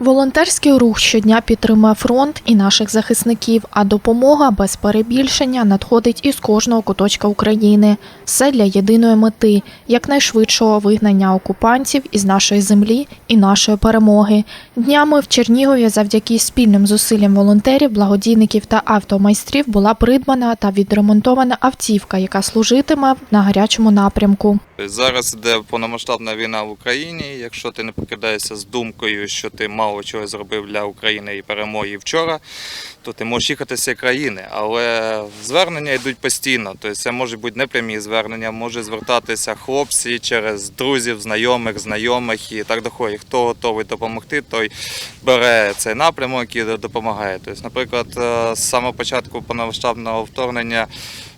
Волонтерський рух щодня підтримує фронт і наших захисників, а допомога без перебільшення надходить із кожного куточка України. Все для єдиної мети якнайшвидшого вигнання окупантів із нашої землі і нашої перемоги. Днями в Чернігові завдяки спільним зусиллям волонтерів, благодійників та автомайстрів була придбана та відремонтована автівка, яка служитиме на гарячому напрямку. Зараз іде повномасштабна війна в Україні. Якщо ти не покидаєшся з думкою, що ти мало чого зробив для України і перемоги вчора, то ти можеш їхати з країни. Але звернення йдуть постійно. Тобто це можуть бути непрямі звернення, може звертатися хлопці через друзів, знайомих, знайомих і так доходить. Хто готовий допомогти, той бере цей напрямок і допомагає. Тобто, наприклад, е, з самого початку повномасштабного вторгнення.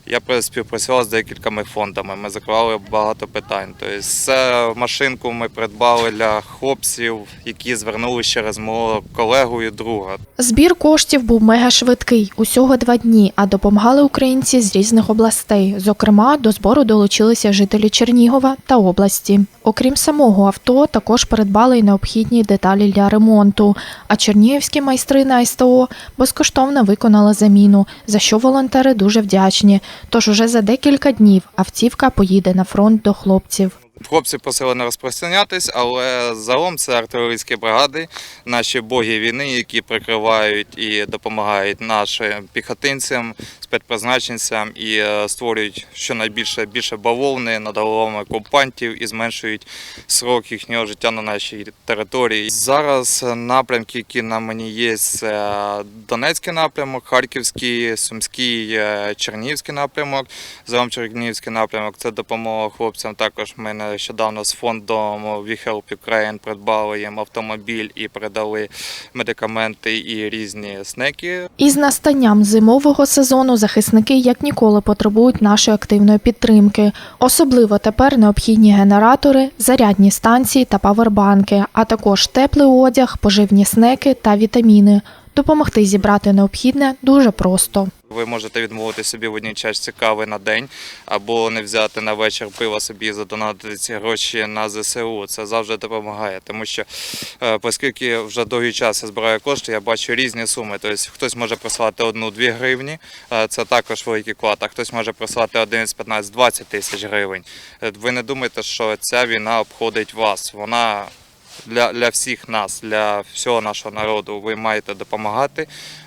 Я співпрацював з декількома фондами. Ми закривали багато питань. Тобто, машинку ми придбали для хлопців, які звернулися через мого колегу і друга. Збір коштів був мега швидкий, усього два дні, а допомагали українці з різних областей. Зокрема, до збору долучилися жителі Чернігова та області. Окрім самого авто, також придбали й необхідні деталі для ремонту. А чернігівські майстри на СТО безкоштовно виконали заміну, за що волонтери дуже вдячні. Тож уже за декілька днів автівка поїде на фронт до хлопців. Хлопці просили не розпространятись, але загалом це артилерійські бригади, наші боги війни, які прикривають і допомагають нашим піхотинцям, спецпризначенцям і е, створюють щонайбільше більше бавовни над головами окупантів і зменшують срок їхнього життя на нашій території. Зараз напрямки, які на мені є, це Донецький напрямок, Харківський, Сумський, е, Чернігівський напрямок. Загалом Чернігівський напрямок це допомога хлопцям. Також ми нещодавно з фондом We Help Ukraine придбали їм автомобіль і передали медикаменти і різні снеки. Із настанням зимового сезону захисники як ніколи потребують нашої активної підтримки. Особливо тепер необхідні генератори, зарядні станції та павербанки, а також теплий одяг, поживні снеки та вітаміни. Допомогти зібрати необхідне дуже просто. Ви можете відмовити собі в одній чашці кави на день або не взяти на вечір пива собі і задонатити ці гроші на ЗСУ. Це завжди допомагає, тому що е, оскільки вже довгий час я збираю кошти, я бачу різні суми. Тобто хтось може прислати одну-дві гривні, е, це також великий вклад, а хтось може прислати 11, 15, 20 тисяч гривень. Е, Ви не думайте, що ця війна обходить вас. Вона для, для всіх нас, для всього нашого народу. Ви маєте допомагати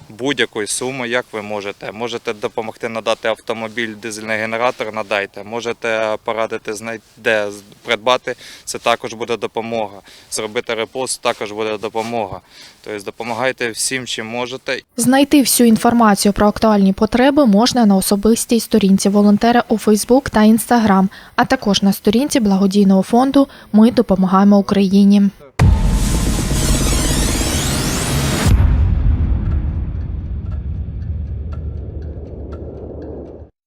будь-якою сумою, як ви можете. Можете допомогти надати автомобіль, дизельний генератор, надайте. Можете порадити, де придбати, це також буде допомога. Зробити репост також буде допомога. Тобто допомагайте всім, чим можете. Знайти всю інформацію про актуальні потреби можна на особистій сторінці волонтера у Фейсбук та Інстаграм, а також на сторінці благодійного фонду Ми допомагаємо Україні.